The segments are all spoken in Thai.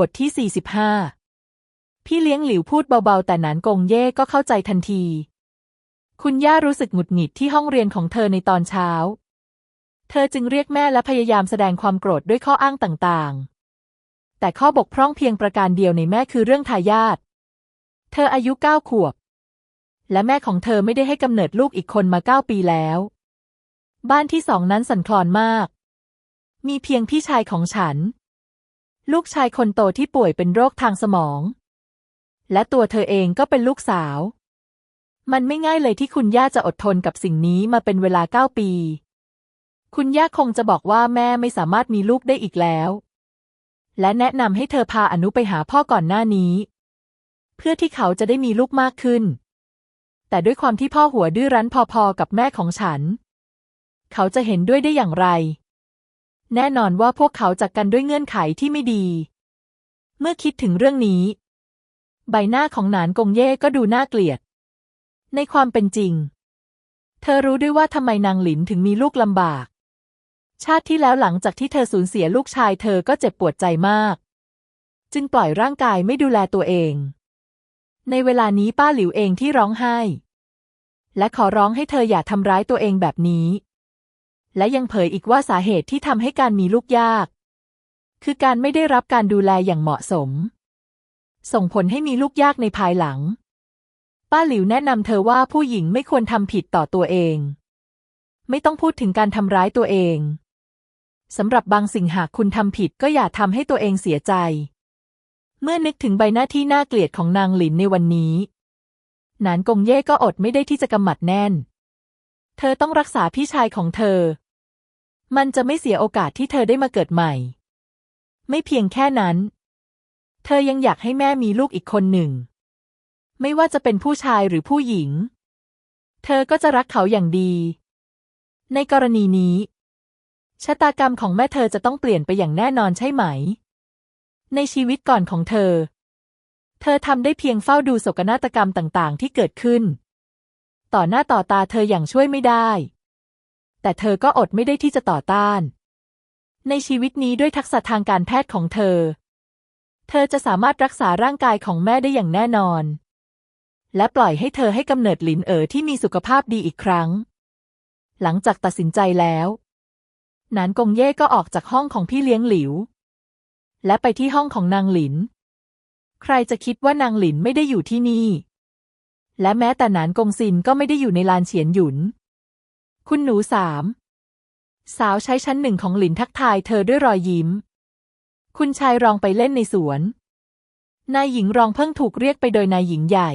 บทที่ 45 พี่เลี้ยงหลิวพูดเบาๆ แต่หนานกงเย่ก็เข้าใจทันที คุณย่ารู้สึกหงุดหงิดที่ห้องเรียนของเธอในตอนเช้า เธอจึงเรียกแม่และพยายามแสดงความโกรธด้วยข้ออ้างต่างๆ แต่ข้อบกพร่องเพียงประการเดียวในแม่คือเรื่องทายาท เธออายุเก้าขวบ และแม่ของเธอไม่ได้ให้กำเนิดลูกอีกคนมาเก้าปีแล้ว บ้านที่สองนั้นสั่นคลอนมาก มีเพียงพี่ชายของฉัน ลูกชายคนโตที่ป่วยเป็นโรคทางสมอง และตัวเธอเองก็เป็นลูกสาว มันไม่ง่ายเลยที่คุณย่าจะอดทนกับสิ่งนี้มาเป็นเวลาเก้าปี คุณย่าคงจะบอกว่าแม่ไม่สามารถมีลูกได้อีกแล้ว และแนะนำให้เธอพาอนุไปหาพ่อก่อนหน้านี้ เพื่อที่เขาจะได้มีลูกมากขึ้น แต่ด้วยความที่พ่อหัวดื้อรั้นพอๆกับแม่ของฉัน เขาจะเห็นด้วยได้อย่างไร แน่นอนว่าพวกเขาจักกันด้วยเงื่อนไขที่ไม่ดี เมื่อคิดถึงเรื่องนี้ ใบหน้าของหนานกงเย่ก็ดูน่าเกลียด ในความเป็นจริง เธอรู้ด้วยว่าทำไมนางหลินถึงมีลูกลำบาก ชาติที่แล้วหลังจากที่เธอสูญเสียลูกชายเธอก็เจ็บปวดใจมาก จึงปล่อยร่างกายไม่ดูแลตัวเอง ในเวลานี้ป้าหลิวเองที่ร้องไห้ และขอร้องให้เธออย่าทำร้ายตัวเองแบบนี้ และยังเผยอีกว่าสาเหตุที่ทำให้การมีลูกยาก คือการไม่ได้รับการดูแลอย่างเหมาะสม ส่งผลให้มีลูกยากในภายหลัง ป้าหลิวแนะนำเธอว่าผู้หญิงไม่ควรทำผิดต่อตัวเอง ไม่ต้องพูดถึงการทำร้ายตัวเองสำหรับบางสิ่งหากคุณทำผิดก็อย่าทำให้ตัวเองเสียใจ เมื่อนึกถึงใบหน้าที่น่าเกลียดของนางหลินในวันนี้ นานกงเย่ก็อดไม่ได้ที่จะกำหมัดแน่น เธอต้องรักษาพี่ชายของเธอ มันจะไม่เสียโอกาสที่เธอได้มาเกิดใหม่ ไม่เพียงแค่นั้น เธอยังอยากให้แม่มีลูกอีกคนหนึ่ง ไม่ว่าจะเป็นผู้ชายหรือผู้หญิง เธอก็จะรักเขาอย่างดี ในกรณีนี้ ชะตากรรมของแม่เธอจะต้องเปลี่ยนไปอย่างแน่นอนใช่ไหม ในชีวิตก่อนของเธอ เธอทำได้เพียงเฝ้าดูโศกนาฏกรรมต่าง ๆ ที่เกิดขึ้น ต่อหน้าต่อตาเธออย่างช่วยไม่ได้ แต่เธอก็อดไม่ได้ที่จะต่อต้าน ในชีวิตนี้ด้วยทักษะทางการแพทย์ของเธอ เธอจะสามารถรักษาร่างกายของแม่ได้อย่างแน่นอน และปล่อยให้เธอให้กำเนิดหลินเอ๋อที่มีสุขภาพดีอีกครั้ง หลังจากตัดสินใจแล้วนานกงเย่ก็ออกจากห้องของพี่เลี้ยงหลิว และไปที่ห้องของนางหลิน ใครจะคิดว่านางหลินไม่ได้อยู่ที่นี่ และแม้แต่นานกงซินก็ไม่ได้อยู่ในลานเฉียนหยุน คุณหนูสามสาวใช้ชั้นหนึ่งของหลินทักทายเธอด้วยรอยยิ้ม คุณชายรองไปเล่นในสวน นายหญิงรองเพิ่งถูกเรียกไปโดยนายหญิงใหญ่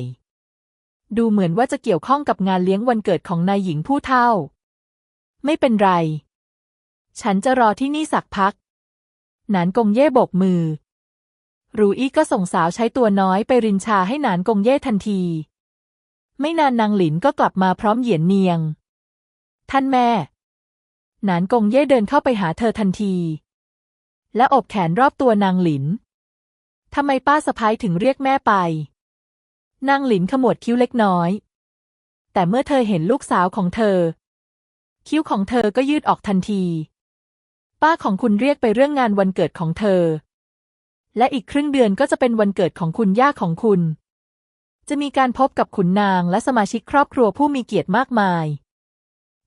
ดูเหมือนว่าจะเกี่ยวข้องกับงานเลี้ยงวันเกิดของนายหญิงผู้เฒ่า ไม่เป็นไร ฉันจะรอที่นี่สักพัก หนานกงเย่โบกมือ รูอี้ก็ส่งสาวใช้ตัวน้อยไปรินชาให้หนานกงเย่ทันที ไม่นานนางหลินก็กลับมาพร้อมเหยียนเนียง ท่านแม่ หนานกงเย่เดินเข้าไปหาเธอทันที และอบแขนรอบตัวนางหลิน ทำไมป้าสะพ้ายถึงเรียกแม่ไป นางหลินขมวดคิ้วเล็กน้อย แต่เมื่อเธอเห็นลูกสาวของเธอ คิ้วของเธอก็ยืดออกทันที ป้าของคุณเรียกไปเรื่องงานวันเกิดของเธอ และอีกครึ่งเดือนก็จะเป็นวันเกิดของคุณย่าของคุณจะมีการพบกับขุนนางและสมาชิกครอบครัวผู้มีเกียรติมากมาย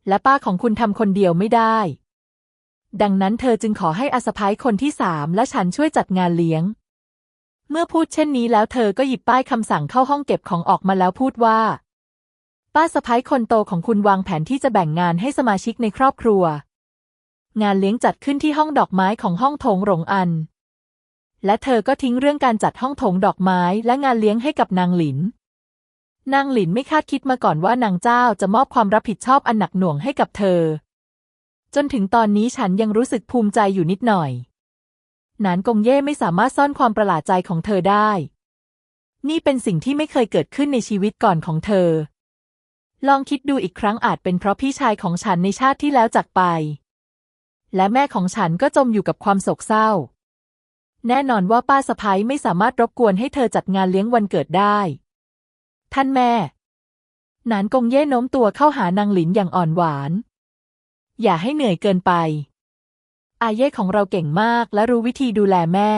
และป้าของคุณทำคนเดียวไม่ได้ ดังนั้นเธอจึงขอให้อาสะพ้ายคนที่สามและฉันช่วยจัดงานเลี้ยง เมื่อพูดเช่นนี้แล้วเธอก็หยิบป้ายคำสั่งเข้าห้องเก็บของออกมาแล้วพูดว่า ป้าสะพ้ายคนโตของคุณวางแผนที่จะแบ่งงานให้สมาชิกในครอบครัว งานเลี้ยงจัดขึ้นที่ห้องดอกไม้ของห้องโถงหลงอัน และเธอก็ทิ้งเรื่องการจัดห้องโถงดอกไม้และงานเลี้ยงให้กับนางหลิน นางหลินไม่คาดคิดมาก่อนว่านางเจ้าจะมอบความรับผิดชอบอันหนักหน่วงให้กับเธอ จนถึงตอนนี้ฉันยังรู้สึกภูมิใจอยู่นิดหน่อย นานกงเย่ไม่สามารถซ่อนความประหลาดใจของเธอได้ นี่เป็นสิ่งที่ไม่เคยเกิดขึ้นในชีวิตก่อนของเธอ ลองคิดดูอีกครั้งอาจเป็นเพราะพี่ชายของฉันในชาติที่แล้วจากไป และแม่ของฉันก็จมอยู่กับความโศกเศร้า แน่นอนว่าป้าสะพ้ายไม่สามารถรบกวนให้เธอจัดงานเลี้ยงวันเกิดได้ ท่านแม่หนานกงเย่โน้มตัวเข้าหานางหลินอย่างอ่อนหวาน อย่าให้เหนื่อยเกินไป อาเย่ของเราเก่งมากและรู้วิธีดูแลแม่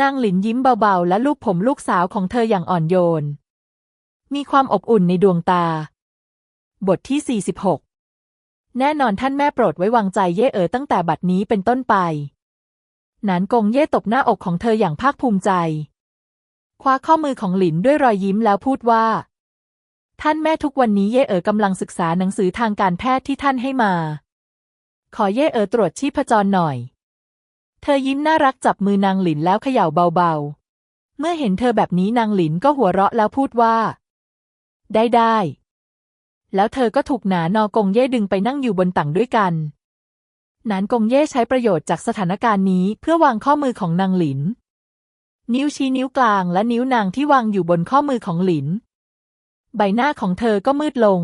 นางหลินยิ้มเบาๆ และลูบผมลูกสาวของเธออย่างอ่อนโยน มีความอบอุ่นในดวงตา บทที่ 46 แน่นอนท่านแม่โปรดไว้วางใจเย่เอ๋อตั้งแต่บัดนี้เป็นต้นไปหนานกงเย่ตบหน้าอกของเธออย่างภาคภูมิใจ คว้าข้อมือของหลินด้วยรอยยิ้มแล้วพูดว่า ท่านแม่ทุกวันนี้เย่เอ๋อกำลังศึกษาหนังสือทางการแพทย์ที่ท่านให้มา ขอเย่เอ๋อตรวจชีพจรหน่อย เธอยิ้มน่ารักจับมือนางหลินแล้วเขย่าเบาๆ เมื่อเห็นเธอแบบนี้นางหลินก็หัวเราะแล้วพูดว่า ได้ได้แล้วเธอก็ถูกหนานอกงเย่ดึงไปนั่งอยู่บนตั่งด้วยกัน นานกงเย่ใช้ประโยชน์จากสถานการณ์นี้เพื่อวางข้อมือของนางหลิน นิ้วชี้นิ้วกลางและนิ้วนางที่วางอยู่บนข้อมือของหลิน ใบหน้าของเธอก็มืดลง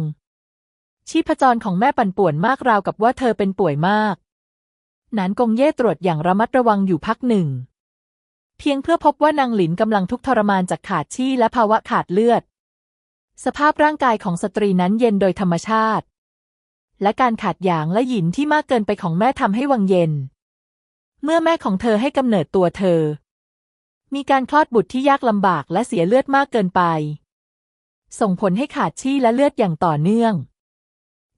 ชีพจรของแม่ปั่นป่วนมากราวกับว่าเธอเป็นป่วยมาก นานกงเย่ตรวจอย่างระมัดระวังอยู่พักหนึ่ง เพียงเพื่อพบว่านางหลินกำลังทุกทรมานจากขาดชี่และภาวะขาดเลือด สภาพร่างกายของสตรีนั้นเย็นโดยธรรมชาติ และการขาดหยางและหยินที่มากเกินไปของแม่ทำให้วังเย็น เมื่อแม่ของเธอให้กำเนิดตัวเธอ มีการคลอดบุตรที่ยากลำบากและเสียเลือดมากเกินไป ส่งผลให้ขาดชี่และเลือดอย่างต่อเนื่อง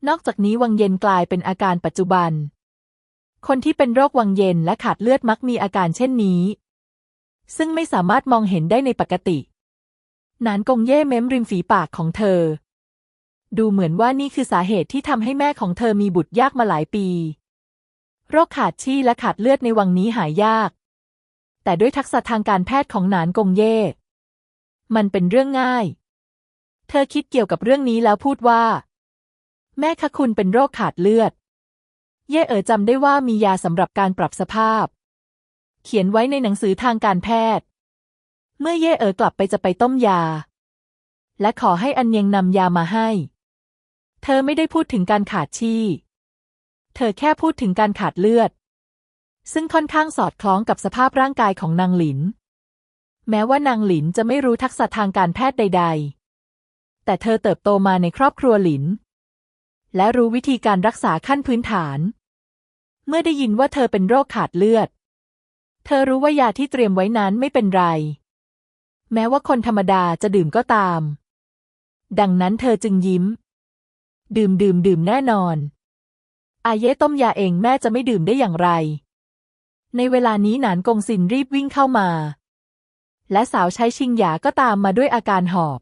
นอกจากนี้วังเย็นกลายเป็นอาการปัจจุบัน คนที่เป็นโรควังเย็นและขาดเลือดมักมีอาการเช่นนี้ ซึ่งไม่สามารถมองเห็นได้ในปกติ นานกงเย่เม้มริมฝีปากของเธอ ดูเหมือนว่านี่คือสาเหตุที่ทำให้แม่ของเธอมีบุตรยากมาหลายปี โรคขาดชี่และขาดเลือดในวังนี้หายยาก แต่ด้วยทักษะทางการแพทย์ของหนานกงเย่ มันเป็นเรื่องง่าย เธอคิดเกี่ยวกับเรื่องนี้แล้วพูดว่า แม่คะคุณเป็นโรคขาดเลือด เย่เอ๋อจำได้ว่ามียาสำหรับการปรับสภาพ เขียนไว้ในหนังสือทางการแพทย์ เมื่อเย่เอ๋อกลับไปจะไปต้มยา และขอให้อันเยงนำยามาให้ เธอไม่ได้พูดถึงการขาดชีเธอแค่พูดถึงการขาดเลือด ซึ่งค่อนข้างสอดคล้องกับสภาพร่างกายของนางหลิน แม้ว่านางหลินจะไม่รู้ทักษะทางการแพทย์ใด ๆ แต่เธอเติบโตมาในครอบครัวหลิน และรู้วิธีการรักษาขั้นพื้นฐาน เมื่อได้ยินว่าเธอเป็นโรคขาดเลือด เธอรู้ว่ายาที่เตรียมไว้นั้นไม่เป็นไร แม้ว่าคนธรรมดาจะดื่มก็ตาม ดังนั้นเธอจึงยิ้ม ดื่มดื่มดื่มแน่นอน อาเย่ต้มยาเองแม่จะไม่ดื่มได้อย่างไร ในเวลานี้หนานกงซินรีบวิ่งเข้ามา และสาวใช้ชิงหยาก็ตามมาด้วยอาการหอบ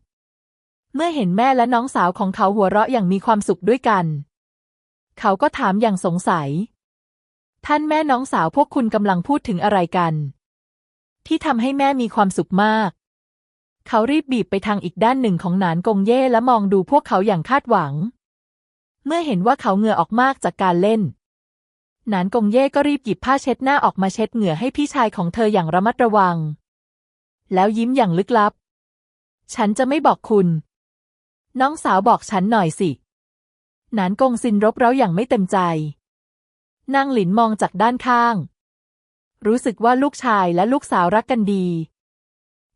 เมื่อเห็นแม่และน้องสาวของเขาหัวเราะอย่างมีความสุขด้วยกัน เขาก็ถามอย่างสงสัย ท่านแม่น้องสาวพวกคุณกำลังพูดถึงอะไรกัน ที่ทำให้แม่มีความสุขมาก เขารีบบีบไปทางอีกด้านหนึ่งของหนานกงเย่และมองดูพวกเขาอย่างคาดหวัง เมื่อเห็นว่าเขาเหงื่อออกมากจากการเล่น หนานกงเย่ก็รีบหยิบผ้าเช็ดหน้าออกมาเช็ดเหงื่อให้พี่ชายของเธออย่างระมัดระวัง แล้วยิ้มอย่างลึกลับ ฉันจะไม่บอกคุณ น้องสาวบอกฉันหน่อยสิ หนานกงซินรบเร้าอย่างไม่เต็มใจ นางหลินมองจากด้านข้าง รู้สึกว่าลูกชายและลูกสาวรักกันดี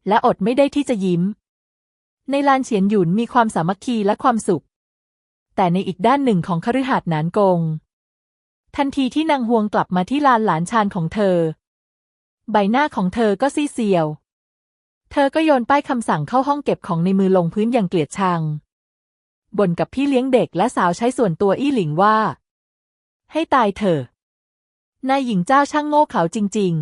และอดไม่ได้ที่จะยิ้ม ในลานเฉียนหยุนมีความสามัคคีและความสุข แต่ในอีกด้านหนึ่งของคฤหาสน์หนานกง ทันทีที่นางฮวงกลับมาที่ลานหลานชานของเธอ ใบหน้าของเธอก็ซีเซียว เธอก็โยนป้ายคำสั่งเข้าห้องเก็บของในมือลงพื้นอย่างเกลียดชังบ่นกับพี่เลี้ยงเด็กและสาวใช้ส่วนตัวอี้หลิงว่า ให้ตายเถอะนายหญิงเจ้าช่างโง่เขลาจริง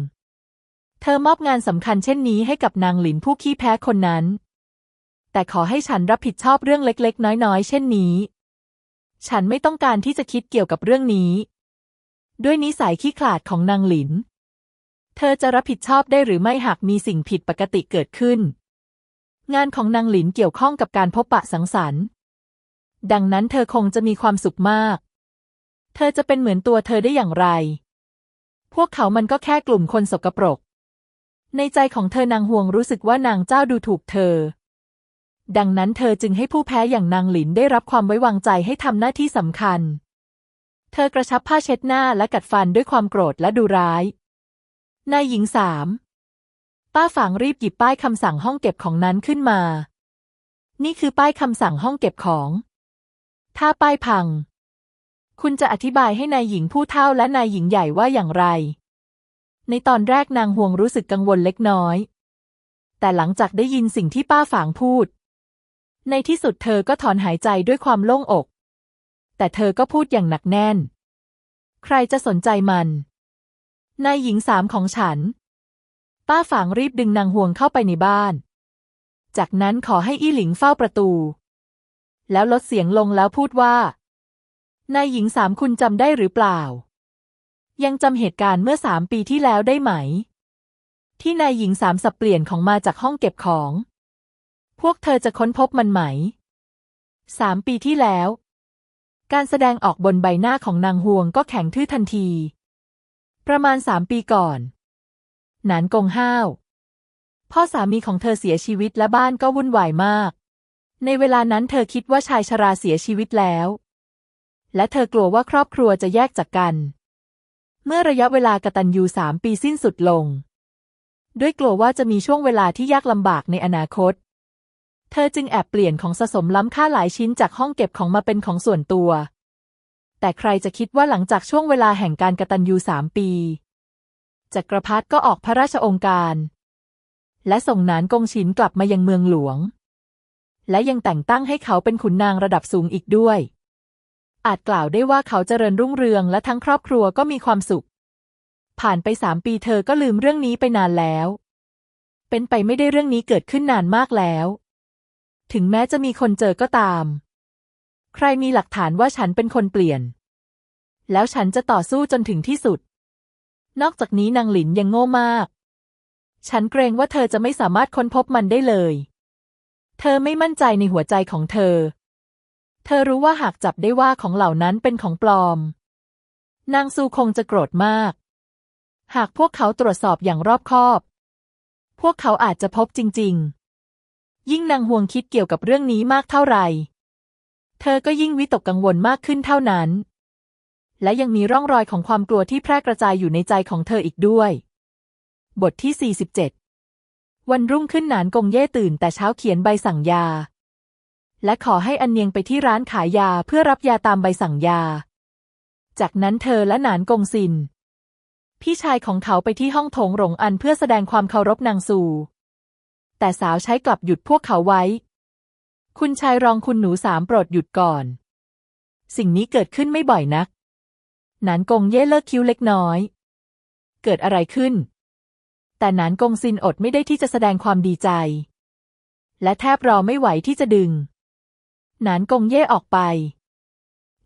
ๆ เธอมอบงานสำคัญเช่นนี้ให้กับนางหลินผู้ขี้แพ้คนนั้น แต่ขอให้ฉันรับผิดชอบเรื่องเล็กๆ น้อยๆ เช่นนี้ ฉันไม่ต้องการที่จะคิดเกี่ยวกับเรื่องนี้ ด้วยนิสัยขี้ขลาดของนางหลิน เธอจะรับผิดชอบได้หรือไม่หากมีสิ่งผิดปกติเกิดขึ้น งานของนางหลินเกี่ยวข้องกับการพบปะสังสรรค์ ดังนั้นเธอคงจะมีความสุขมาก เธอจะเป็นเหมือนตัวเธอได้อย่างไร พวกเขามันก็แค่กลุ่มคนสกปรก ในใจของเธอนางห่วงรู้สึกว่านางเจ้าดูถูกเธอ ดังนั้นเธอจึงให้ผู้แพ้อย่างนางหลินได้รับความไว้วางใจให้ทำหน้าที่สำคัญ เธอกระชับผ้าเช็ดหน้าและกัดฟันด้วยความโกรธและดูร้ายนายหญิงสามป้าฝางรีบหยิบป้ายคำสั่งห้องเก็บของนั้นขึ้นมา นี่คือป้ายคำสั่งห้องเก็บของ ถ้าป้ายพัง คุณจะอธิบายให้นายหญิงผู้เฒ่าและนายหญิงใหญ่ว่าอย่างไร ในตอนแรกนางห่วงรู้สึกกังวลเล็กน้อย แต่หลังจากได้ยินสิ่งที่ป้าฝางพูด ในที่สุดเธอก็ถอนหายใจด้วยความโล่งอก แต่เธอก็พูดอย่างหนักแน่น ใครจะสนใจมัน นายหญิงสามของฉัน ป้าฝางรีบดึงนางห่วงเข้าไปในบ้าน จากนั้นขอให้อี้หลิงเฝ้าประตู แล้วลดเสียงลงแล้วพูดว่า นายหญิงสามคุณจำได้หรือเปล่า ยังจำเหตุการณ์เมื่อสามปีที่แล้วได้ไหม ที่นายหญิงสามสับเปลี่ยนของมาจากห้องเก็บของ พวกเธอจะค้นพบมันไหมสามปีที่แล้ว การแสดงออกบนใบหน้าของนางฮวงก็แข็งทื่อทันที ประมาณสามปีก่อน หนานกงห้าว พ่อสามีของเธอเสียชีวิตและบ้านก็วุ่นวายมาก ในเวลานั้นเธอคิดว่าชายชราเสียชีวิตแล้ว และเธอกลัวว่าครอบครัวจะแยกจากกัน เมื่อระยะเวลากตัญญูสามปีสิ้นสุดลง ด้วยกลัวว่าจะมีช่วงเวลาที่ยากลำบากในอนาคต ธอจึงแอบเปลี่ยนของสะสมล้ำค่าหลายชิ้นจากห้องเก็บของมาเป็นของส่วนตัว แต่ใครจะคิดว่าหลังจากช่วงเวลาแห่งการกตัญญูสามปี จักรพรรดิก็ออกพระราชองค์การ และส่งนานกงฉินกลับมายังเมืองหลวง และยังแต่งตั้งให้เขาเป็นขุนนางระดับสูงอีกด้วย อาจกล่าวได้ว่าเขาเจริญรุ่งเรืองและทั้งครอบครัวก็มีความสุข ผ่านไปสามปีเธอก็ลืมเรื่องนี้ไปนานแล้ว เป็นไปไม่ได้เรื่องนี้เกิดขึ้นนานมากแล้ว ถึงแม้จะมีคนเจอก็ตาม ใครมีหลักฐานว่าฉันเป็นคนเปลี่ยน แล้วฉันจะต่อสู้จนถึงที่สุด นอกจากนี้นางหลินยังโง่มาก ฉันเกรงว่าเธอจะไม่สามารถค้นพบมันได้เลย เธอไม่มั่นใจในหัวใจของเธอ เธอรู้ว่าหากจับได้ว่าของเหล่านั้นเป็นของปลอม นางซูคงจะโกรธมาก หากพวกเขาตรวจสอบอย่างรอบคอบ พวกเขาอาจจะพบจริง ๆ ยิ่งนางห่วงคิดเกี่ยวกับเรื่องนี้มากเท่าไหร่ เธอก็ยิ่งวิตกกังวลมากขึ้นเท่านั้น และยังมีร่องรอยของความกลัวที่แพร่กระจายอยู่ในใจของเธออีกด้วย บทที่ 47 วันรุ่งขึ้นหนานกงเย่ตื่นแต่เช้าเขียนใบสั่งยา และขอให้อันเนียงไปที่ร้านขายยาเพื่อรับยาตามใบสั่งยา จากนั้นเธอและหนานกงซินพี่ชายของเขาไปที่ห้องโถงหลงอันเพื่อแสดงความเคารพนางซู แต่สาวใช้กลับหยุดพวกเขาไว้ คุณชายรองคุณหนูสามโปรดหยุดก่อน สิ่งนี้เกิดขึ้นไม่บ่อยนัก หนานกงเย่เลิกคิ้วเล็กน้อย เกิดอะไรขึ้น แต่หนานกงซินอดไม่ได้ที่จะแสดงความดีใจ และแทบรอไม่ไหวที่จะดึง หนานกงเย่ออกไป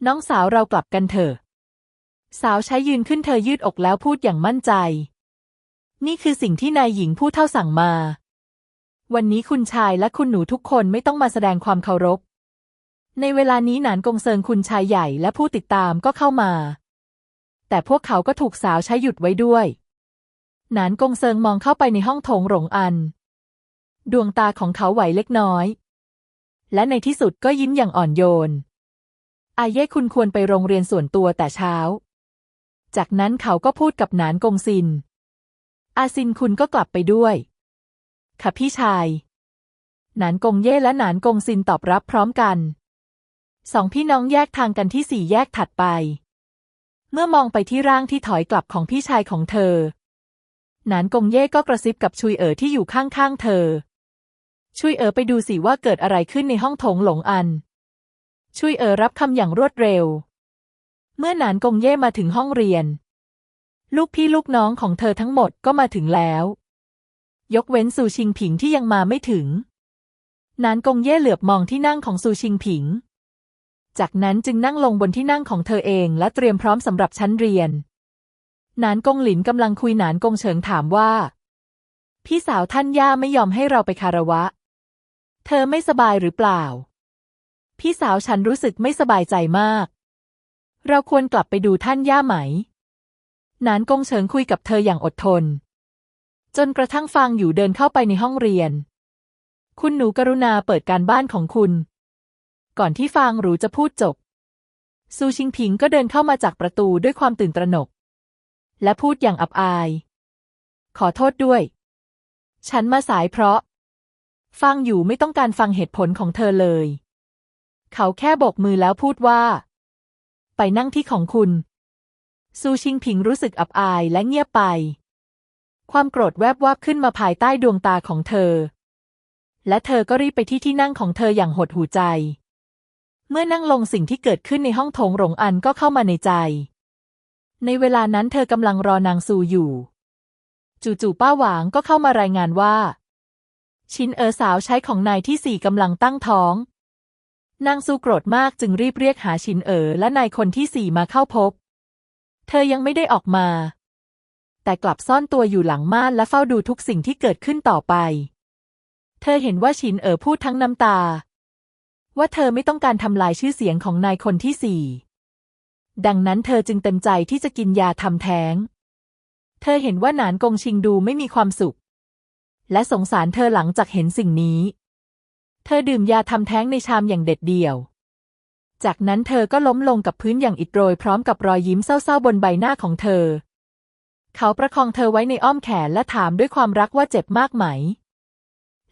น้องสาวเรากลับกันเถอะ สาวใช้ยืนขึ้นเธอยืดอกแล้วพูดอย่างมั่นใจ นี่คือสิ่งที่นายหญิงผู้เท่าสั่งมา วันนี้คุณชายและคุณหนูทุกคนไม่ต้องมาแสดงความเคารพ ในเวลานี้หนานกงเซิงคุณชายใหญ่และผู้ติดตามก็เข้ามา แต่พวกเขาก็ถูกสาวใช้หยุดไว้ด้วย หนานกงเซิงมองเข้าไปในห้องโถงหลงอัน ดวงตาของเขาไหวเล็กน้อย และในที่สุดก็ยิ้มอย่างอ่อนโยน อาเย่คุณควรไปโรงเรียนส่วนตัวแต่เช้า จากนั้นเขาก็พูดกับหนานกงซิน อาซินคุณก็กลับไปด้วย ค่ะพี่ชาย หนานกงเย่และหนานกงซินตอบรับพร้อมกัน สองพี่น้องแยกทางกันที่สี่แยกถัดไป เมื่อมองไปที่ร่างที่ถอยกลับของพี่ชายของเธอ หนานกงเย่ก็กระซิบกับชุยเอ๋อที่อยู่ข้างๆเธอ ชุยเอ๋อไปดูสิว่าเกิดอะไรขึ้นในห้องโถงหลงอัน ชุยเอ๋อรับคำอย่างรวดเร็ว เมื่อหนานกงเย่มาถึงห้องเรียน ลูกพี่ลูกน้องของเธอทั้งหมดก็มาถึงแล้ว ยกเว้นซูชิงผิงที่ยังมาไม่ถึง นานกงเย่เหลือบมองที่นั่งของซูชิงผิง จากนั้นจึงนั่งลงบนที่นั่งของเธอเองและเตรียมพร้อมสำหรับชั้นเรียน นานกงหลินกำลังคุยนานกงเฉิงถามว่า พี่สาวท่านย่าไม่ยอมให้เราไปคารวะ เธอไม่สบายหรือเปล่า พี่สาวฉันรู้สึกไม่สบายใจมาก เราควรกลับไปดูท่านย่าไหมนานกงเฉิงคุยกับเธออย่างอดทน จนกระทั่งฟางอยู่เดินเข้าไปในห้องเรียน คุณหนูกรุณาเปิดการบ้านของคุณ ก่อนที่ฟางหรูจะพูดจบ ซูชิงผิงก็เดินเข้ามาจากประตูด้วยความตื่นตระหนก และพูดอย่างอับอาย ขอโทษด้วย ฉันมาสายเพราะ ฟังอยู่ไม่ต้องการฟังเหตุผลของเธอเลย เขาแค่โบกมือแล้วพูดว่า ไปนั่งที่ของคุณ ซูชิงผิงรู้สึกอับอายและเงียบไป ความโกรธแวบวับขึ้นมาภายใต้ดวงตาของเธอ และเธอก็รีบไปที่ที่นั่งของเธออย่างหดหูใจ เมื่อนั่งลงสิ่งที่เกิดขึ้นในห้องโถงหลงอันก็เข้ามาในใจ ในเวลานั้นเธอกำลังรอนางซูอยู่ จู่ๆป้าหวางก็เข้ามารายงานว่า ชินเออสาวใช้ของนายที่สี่กำลังตั้งท้องนางซูโกรธมากจึงรีบเรียกหาชินเอ๋อและนายคนที่สี่มาเข้าพบ เธอยังไม่ได้ออกมา แต่กลับซ่อนตัวอยู่หลังม่านและเฝ้าดูทุกสิ่งที่เกิดขึ้นต่อไป เธอเห็นว่าชินเอ๋อพูดทั้งน้ำตา ว่าเธอไม่ต้องการทำลายชื่อเสียงของนายคนที่สี่ ดังนั้นเธอจึงเต็มใจที่จะกินยาทำแท้ง เธอเห็นว่าหนานกงชิงดูไม่มีความสุข และสงสารเธอหลังจากเห็นสิ่งนี้ เธอดื่มยาทำแท้งในชามอย่างเด็ดเดี่ยวจากนั้นเธอก็ล้มลงกับพื้นอย่างอิดโรยพร้อมกับรอยยิ้มเศร้าๆบนใบหน้าของเธอ เขาประคองเธอไว้ในอ้อมแขนและถามด้วยความรักว่าเจ็บมากไหม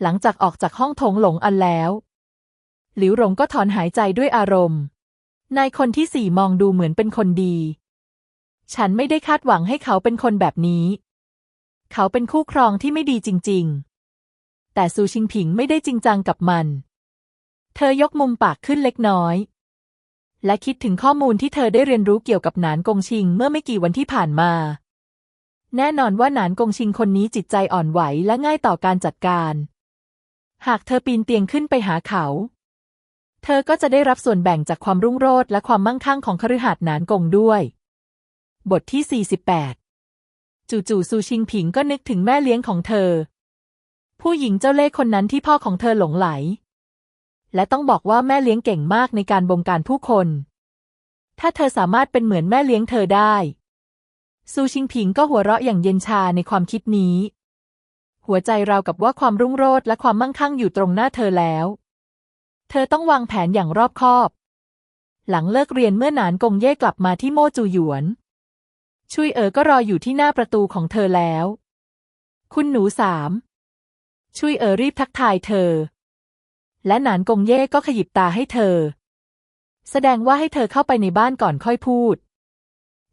หลังจากออกจากห้องโถงหลงอันแล้ว หลิวหลงก็ถอนหายใจด้วยอารมณ์นายคนที่สี่มองดูเหมือนเป็นคนดี ฉันไม่ได้คาดหวังให้เขาเป็นคนแบบนี้ เขาเป็นคู่ครองที่ไม่ดีจริง ๆ แต่ซูชิงผิงไม่ได้จริงจังกับมัน เธอยกมุมปากขึ้นเล็กน้อย และคิดถึงข้อมูลที่เธอได้เรียนรู้เกี่ยวกับหนานกงชิงเมื่อไม่กี่วันที่ผ่านมา แน่นอนว่าหนานกงชิงคนนี้จิตใจอ่อนไหวและง่ายต่อการจัดการ หากเธอปีนเตียงขึ้นไปหาเขา เธอก็จะได้รับส่วนแบ่งจากความรุ่งโรจน์และความมั่งคั่งของคฤหาสน์หนานกงด้วย บทที่ 48 จู่ๆซูชิงผิงก็นึกถึงแม่เลี้ยงของเธอ ผู้หญิงเจ้าเล่ห์คนนั้นที่พ่อของเธอหลงไหล และต้องบอกว่าแม่เลี้ยงเก่งมากในการบงการผู้คน ถ้าเธอสามารถเป็นเหมือนแม่เลี้ยงเธอได้ ซูชิงผิงก็หัวเราะอย่างเย็นชาในความคิดนี้ หัวใจราวกับว่าความรุ่งโรจน์และความมั่งคั่งอยู่ตรงหน้าเธอแล้ว เธอต้องวางแผนอย่างรอบคอบ หลังเลิกเรียนเมื่อหนานกงเย่กลับมาที่โมจูหยวน ชุยเอ๋อก็รออยู่ที่หน้าประตูของเธอแล้ว คุณหนูสามชุยเอ๋อรีบทักทายเธอ และหนานกงเย่ก็ขยิบตาให้เธอ แสดงว่าให้เธอเข้าไปในบ้านก่อนค่อยพูด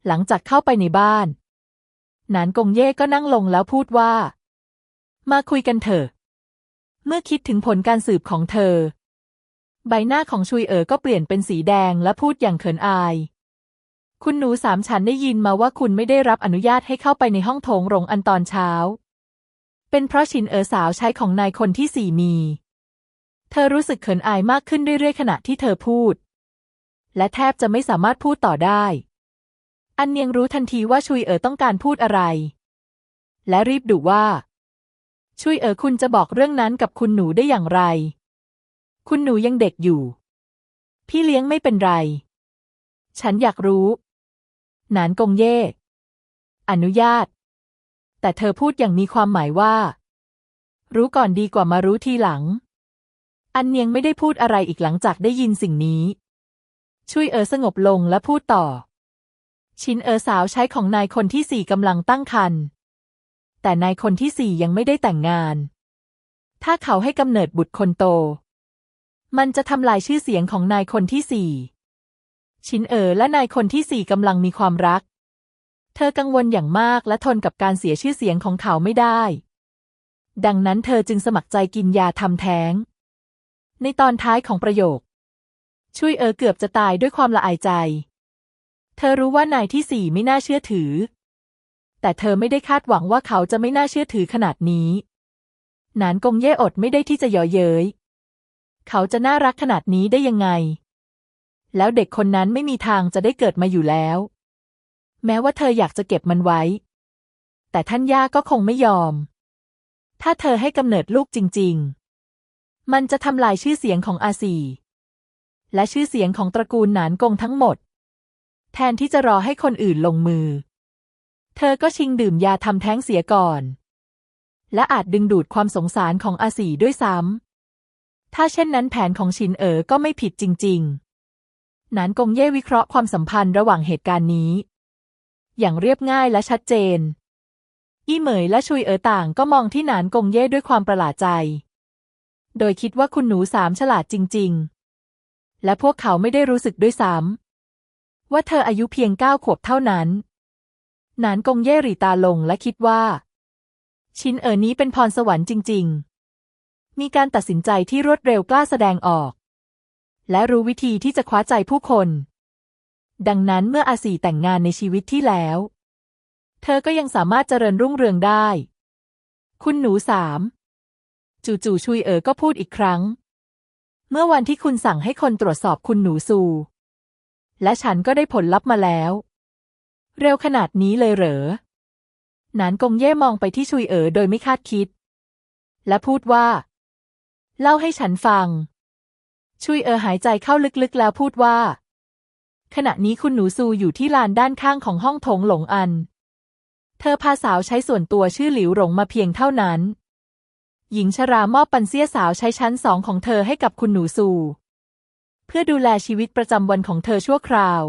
หลังจากเข้าไปในบ้าน นานกงเย่ก็นั่งลงแล้วพูดว่า มาคุยกันเถอะ เมื่อคิดถึงผลการสืบของเธอ ใบหน้าของชุยเอ๋อก็เปลี่ยนเป็นสีแดงและพูดอย่างเขินอาย คุณหนูสามฉันได้ยินมาว่าคุณไม่ได้รับอนุญาตให้เข้าไปในห้องโถงโรงอันตอนเช้า เป็นเพราะชินเอ๋อสาวใช้ของนายคนที่สี่มี เธอรู้สึกเขินอายมากขึ้นเรื่อยๆขณะที่เธอพูดและแทบจะไม่สามารถพูดต่อได้ อันเนียงรู้ทันทีว่าชุยเอ๋อต้องการพูดอะไร และรีบดุว่า ชุยเอ๋อคุณจะบอกเรื่องนั้นกับคุณหนูได้อย่างไร คุณหนูยังเด็กอยู่ พี่เลี้ยงไม่เป็นไร ฉันอยากรู้หนานกงเย่อนุญาต แต่เธอพูดอย่างมีความหมายว่า รู้ก่อนดีกว่ามารู้ทีหลัง อันเนียงไม่ได้พูดอะไรอีกหลังจากได้ยินสิ่งนี้ ชุยเอ๋อสงบลงและพูดต่อ ชินเออสาวใช้ของนายคนที่สี่กำลังตั้งครรภ์แต่นายคนที่สี่ยังไม่ได้แต่งงาน ถ้าเขาให้กำเนิดบุตรคนโต มันจะทำลายชื่อเสียงของนายคนที่สี่ชินเออและนายคนที่สี่กำลังมีความรัก เธอกังวลอย่างมากและทนกับการเสียชื่อเสียงของเขาไม่ได้ ดังนั้นเธอจึงสมัครใจกินยาทำแท้ง ในตอนท้ายของประโยคชุยเออเกือบจะตายด้วยความละอายใจ เธอรู้ว่านายที่สี่ไม่น่าเชื่อถือ แต่เธอไม่ได้คาดหวังว่าเขาจะไม่น่าเชื่อถือขนาดนี้หนานกงเย่อดไม่ได้ที่จะยาะเย้ย เขาจะน่ารักขนาดนี้ได้ยังไง แล้วเด็กคนนั้นไม่มีทางจะได้เกิดมาอยู่แล้ว แม้ว่าเธออยากจะเก็บมันไว้ แต่ท่านย่าก็คงไม่ยอม ถ้าเธอให้กำเนิดลูกจริง ๆ มันจะทำลายชื่อเสียงของอาซีและชื่อเสียงของตระกูลหนานกงทั้งหมด แทนที่จะรอให้คนอื่นลงมือ เธอก็ชิงดื่มยาทำแท้งเสียก่อน และอาจดึงดูดความสงสารของอาสีด้วยซ้ำ ถ้าเช่นนั้นแผนของชินเอ๋อก็ไม่ผิดจริง ๆ นานกงเย่วิเคราะห์ความสัมพันธ์ระหว่างเหตุการณ์นี้ อย่างเรียบง่ายและชัดเจน อี้เหมยและชุยเอ๋อต่างก็มองที่นานกงเย่ด้วยความประหลาดใจ โดยคิดว่าคุณหนูสามฉลาดจริง ๆ และพวกเขาไม่ได้รู้สึกด้วยซ้ำ ว่าเธออายุเพียงเก้าขวบเท่านั้น นานกงเย่หรีตาลงและคิดว่า ชินเอ๋อนี้เป็นพรสวรรค์จริง ๆ มีการตัดสินใจที่รวดเร็วกล้าแสดงออก และรู้วิธีที่จะคว้าใจผู้คน ดังนั้นเมื่ออาสีแต่งงานในชีวิตที่แล้ว เธอก็ยังสามารถเจริญรุ่งเรืองได้ คุณหนูสามจู่ๆชุยเอ๋อก็พูดอีกครั้ง เมื่อวันที่คุณสั่งให้คนตรวจสอบคุณหนูซู และฉันก็ได้ผลลัพธ์มาแล้ว เร็วขนาดนี้เลยเหรอ หนานกงเย่มองไปที่ชุยเอ๋อโดยไม่คาดคิด และพูดว่า เล่าให้ฉันฟัง ชุยเอ๋อหายใจเข้าลึกๆแล้วพูดว่า ขณะนี้คุณหนูซูอยู่ที่ลานด้านข้างของห้องโถงหลงอัน เธอพาสาวใช้ส่วนตัวชื่อหลิวหลงมาเพียงเท่านั้น หญิงชรามอบปันเสียสาวใช้ชั้นสองของเธอให้กับคุณหนูซู เพื่อดูแลชีวิตประจำวันของเธอชั่วคราว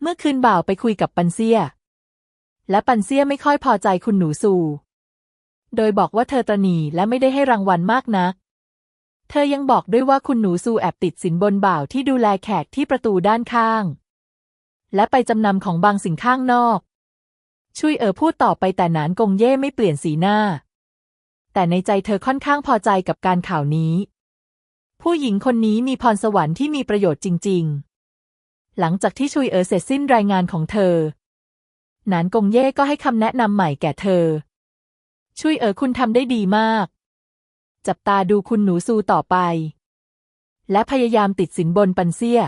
เมื่อคืนบ่าวไปคุยกับปันเซีย และปันเซียไม่ค่อยพอใจคุณหนูซูโดยบอกว่าเธอตระหนี่และไม่ได้ให้รางวัลมากนัก เธอยังบอกด้วยว่าคุณหนูซูแอบติดสินบนบ่าวที่ดูแลแขกที่ประตูด้านข้าง และไปจำนำของบางสิ่งข้างนอกชุยเอ๋อพูดต่อไปแต่หนานกงเย่ไม่เปลี่ยนสีหน้า แต่ในใจเธอค่อนข้างพอใจกับการข่าวนี้ ผู้หญิงคนนี้มีพรสวรรค์ที่มีประโยชน์จริง ๆ หลังจากที่ชุยเอ๋อเสร็จสิ้นรายงานของเธอ หนานกงเย่ก็ให้คำแนะนำใหม่แก่เธอ ชุยเอ๋อคุณทำได้ดีมาก จับตาดูคุณหนูซูต่อไป และพยายามติดสินบนปันเซีย